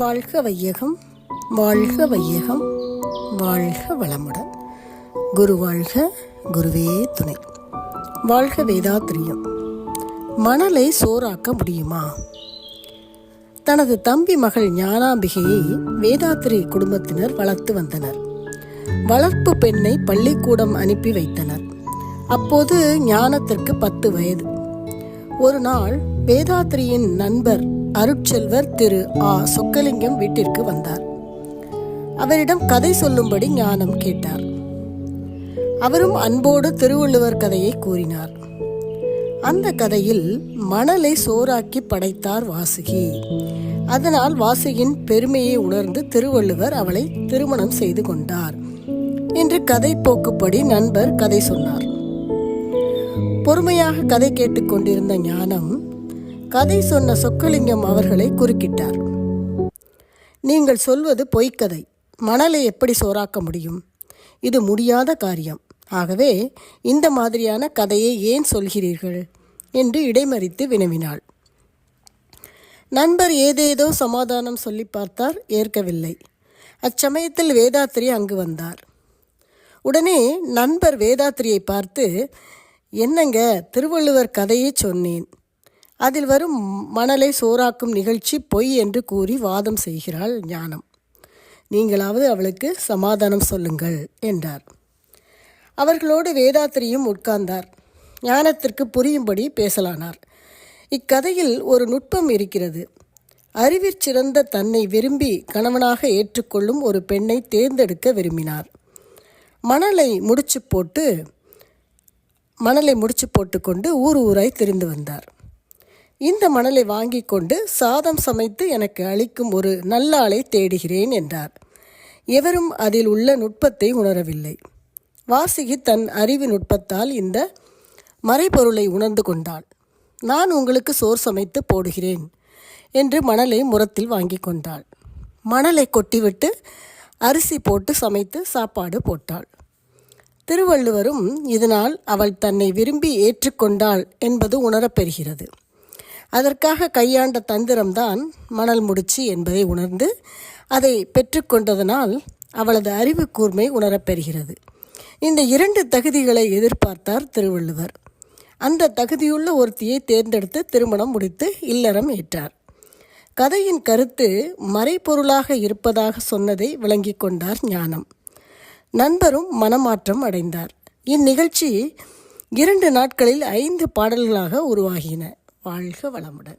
வாழ்க வையகம் வாழ்க வையகம் வாழ்க வளமுடன். குரு வாழ்க குருவே துணை. வாழ்க வேதாத்திரியம். மணலை சோறாக்க முடியுமா? தனது தம்பி மகள் ஞானாம்பிகையை வேதாத்திரி குடும்பத்தினர் வளர்த்து வந்தனர். வளர்ப்பு பெண்ணை பள்ளிக்கூடம் அனுப்பி வைத்தனர். அப்போது ஞானத்திற்கு பத்து வயது. ஒரு நாள் வேதாத்திரியின் நண்பர் அருட்செல்வர் திரு ஆ. சொக்கலிங்கம் வீட்டிற்கு வந்தார். அவரிடம் கதை சொல்லும்படி ஞானம் கேட்டார். அவரும் அன்போடு திருவள்ளுவர் கதையை கூறினார். அந்த கதையில் மணலை சோறாக்கி படைத்தார் வாசுகி. அதனால் வாசுகின் பெருமையை உணர்ந்து திருவள்ளுவர் அவளை திருமணம் செய்து கொண்டார் என்று கதை போக்குப்படி நண்பர் கதை சொன்னார். பொறுமையாக கதை கேட்டுக்கொண்டிருந்த ஞானம் கதை சொன்ன சொக்கலிங்கம் அவர்களை குறுக்கிட்டார். நீங்கள் சொல்வது பொய்க்கதை. மணலை எப்படி சோறாக்க முடியும்? இது முடியாத காரியம். ஆகவே இந்த மாதிரியான கதையை ஏன் சொல்கிறீர்கள்? என்று இடைமறித்து வினவினாள். நண்பர் ஏதேதோ சமாதானம் சொல்லி பார்த்தார் ஏற்கவில்லை. அச்சமயத்தில் வேதாத்திரி அங்கு வந்தார். உடனே நண்பர் வேதாத்திரியை பார்த்து என்னங்க திருவள்ளுவர் கதையை சொன்னேன். அதில் வரும் மணலை சோறாக்கும் நிகழ்ச்சி பொய் என்று கூறி வாதம் செய்கிறாள் ஞானம். நீங்களாவது அவளுக்கு சமாதானம் சொல்லுங்கள் என்றார். அவர்களோடு வேதாத்திரியும் உட்கார்ந்தார். ஞானத்திற்கு புரியும்படி பேசலானார். இக்கதையில் ஒரு நுட்பம் இருக்கிறது. அறிவிற் சிறந்த தன்னை விரும்பி கணவனாக ஏற்றுக்கொள்ளும் ஒரு பெண்ணை தேர்ந்தெடுக்க விரும்பினார். மணலை முடிச்சு போட்டு மணலை முடிச்சு போட்டுக்கொண்டு ஊர் ஊராய் திரிந்து வந்தார். இந்த மணலை வாங்கி கொண்டு சாதம் சமைத்து எனக்கு அளிக்கும் ஒரு நல்லாளை தேடுகிறேன் என்றார். எவரும் அதில் உள்ள நுட்பத்தை உணரவில்லை. வாசிகி தன் அறிவு நுட்பத்தால் இந்த மறைபொருளை உணர்ந்து கொண்டாள். நான் உங்களுக்கு சோர் சமைத்து போடுகிறேன் என்று மணலை முரத்தில் வாங்கி கொண்டாள். மணலை கொட்டிவிட்டு அரிசி போட்டு சமைத்து சாப்பாடு போட்டாள். திருவள்ளுவரும் இதனால் அவள் தன்னை விரும்பி ஏற்றுக்கொண்டாள் என்பது உணரப்பெறுகிறது அதற்காக கையாண்ட தந்திரம்தான் மணல் முடிச்சு என்பதை உணர்ந்து அதை பெற்றுக்கொண்டதனால் அவளது அறிவு கூர்மை உணரப்பெறுகிறது இந்த இரண்டு தகுதிகளை எதிர்பார்த்தார் திருவள்ளுவர். அந்த தகுதியுள்ள ஒருத்தியை தேர்ந்தெடுத்து திருமணம் முடித்து இல்லறம் ஏற்றார். கதையின் கருத்து மறைபொருளாக இருப்பதாக சொன்னதை விளங்கி கொண்டார் ஞானம். நண்பரும் மனமாற்றம் அடைந்தார். இந்நிகழ்ச்சி இரண்டு நாட்களில் ஐந்து பாடல்களாக உருவாகின. வாழ்க வளமுடன்.